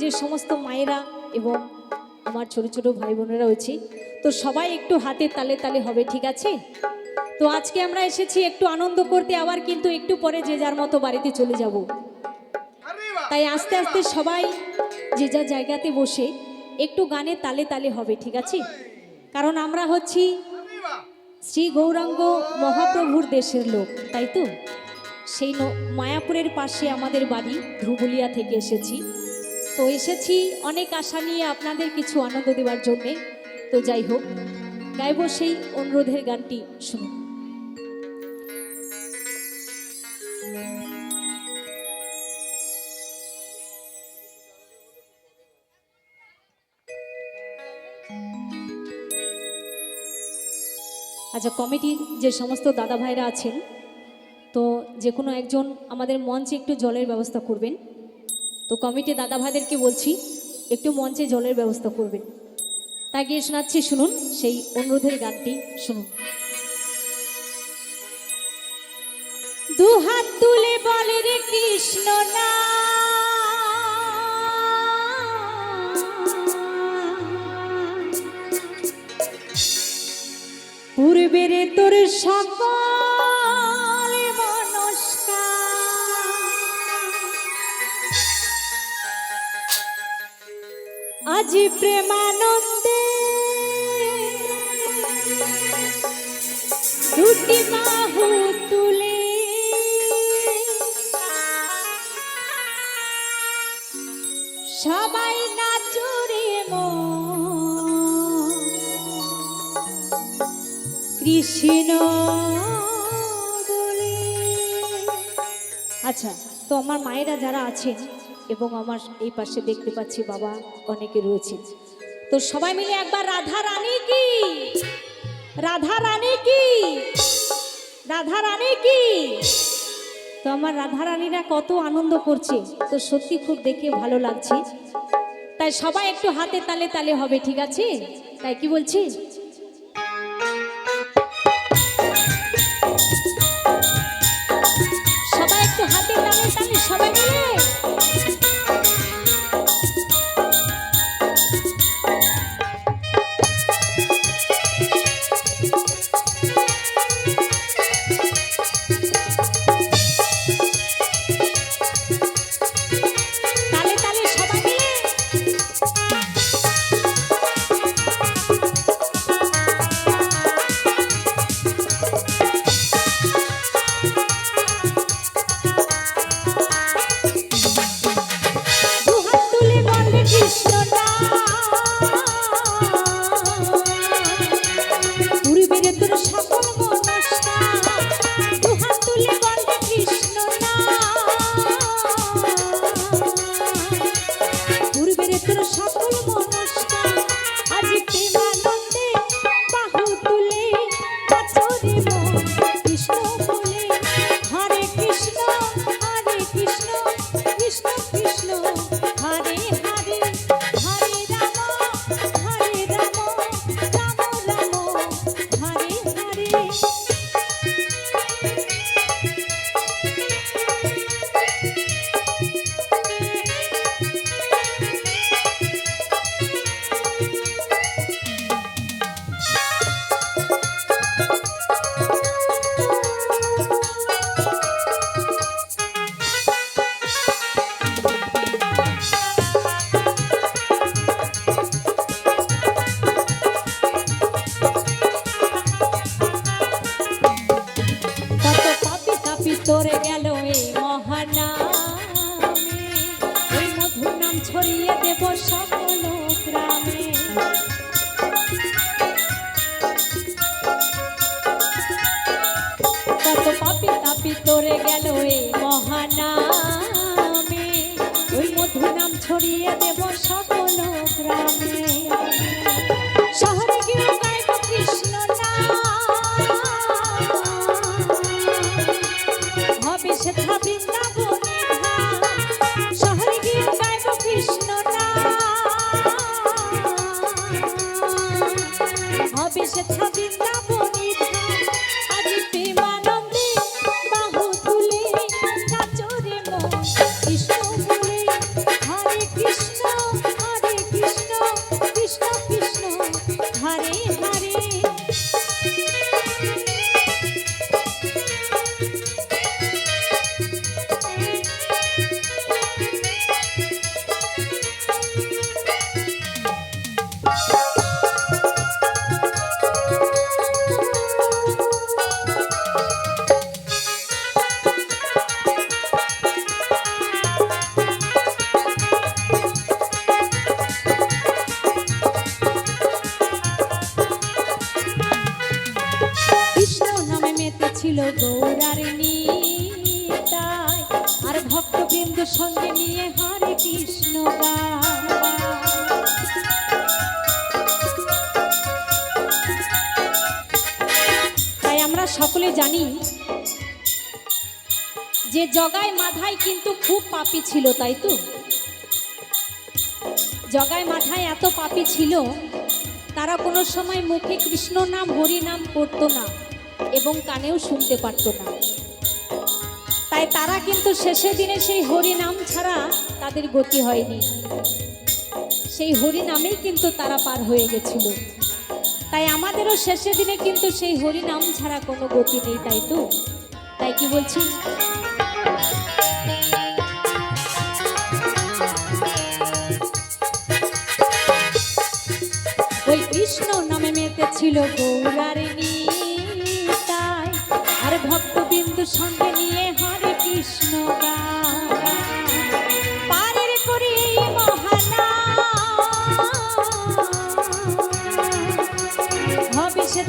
যে সমস্ত মায়েরা এবং আমার ছোট ছোট ভাই বোনেরা রয়েছে তো সবাই একটু হাতে তালে তালে হবে ঠিক আছে? তো আজকে আমরা এসেছি একটু আনন্দ করতে আবার কিন্তু একটু পরে যে যার মতো বাড়িতে চলে যাব। তাই আস্তে আস্তে সবাই যে যার জায়গাতে বসে একটু গানে তালে তালে হবে ঠিক আছে? কারণ আমরা হচ্ছি শ্রী গৌরাঙ্গ মহাপ্রভুর দেশের লোক তাই তো? সেই মায়াপুরের পাশে আমাদের বাড়ি ধ্রুবুলিয়া থেকে এসেছি। তো এসেছি অনেক আশা নিয়ে আপনাদের কিছু আনন্দ দেওয়ার জন্যে। তো যাই হোক, গাইব সেই অনুরোধের গানটি শুনুন। আচ্ছা কমিটির যে সমস্ত দাদা ভাইরা আছেন, তো যে কোনো একজন আমাদের মঞ্চে একটু জলের ব্যবস্থা করবেন। তো কমিটি দাদা ভাইদেরকে বলছি, একটু মঞ্চে জলের ব্যবস্থা করবেন। তাই গিয়ে শোনাচ্ছি, শুনুন সেই অনুরোধের গানটি, শুনুন। দু হাত তুলে বলে রে কৃষ্ণ না। পূর্বের তোর সকল আজ প্রেমানন্দে দুটি বাহু তুলে সবাই নাচরে কৃষ্ণ আচ্ছা তো আমার মায়েরা যারা আছেন এবং আমার এই পাশে দেখতে পাচ্ছি বাবা অনেকে রয়েছে। তো সবাই মিলে একবার রাধা রানী কি? রাধা রানী কি? রাধা রানী কি? তো আমার রাধা রানীরা কত আনন্দ করছে। তো সত্যি খুব দেখে ভালো লাগছে। তাই সবাই একটু হাতে তালে তালে হবে, ঠিক আছে? তাই কি বলছি? ছড়িয়ে দেব সকল গ্রামে কত পাপি তাপি তোরে গেল এই মহানামে। ওই মধু নাম ছড়িয়ে দেব তাই আমরা সকলে জানি যে জগায় মাথায় কিন্তু খুব পাপি ছিল, তাই তো? জগায় মাথায় এত পাপি ছিল, তারা কোনো সময় মুখে কৃষ্ণ নাম, হরি নাম করতো না এবং কানেও শুনতে পারতো না। তাই তারা কিন্তু শেষের দিনে সেই হরি নাম ছাড়া তাদের গতি হয়নি। সেই হরি নামেই কিন্তু তারা পার হয়ে গেছিল। তাই আমাদেরও শেষের দিনে কিন্তু সেই হরি নাম ছাড়া কোনো গতি নেই, তাই তো? তাই কি বলছি? ওই কৃষ্ণ নামে মেতে ছিল গৌরারিণী। ভক্তবিন্দু সঙ্গে নিয়ে হরে কৃষ্ণ। পারের করি মহানা হবে সে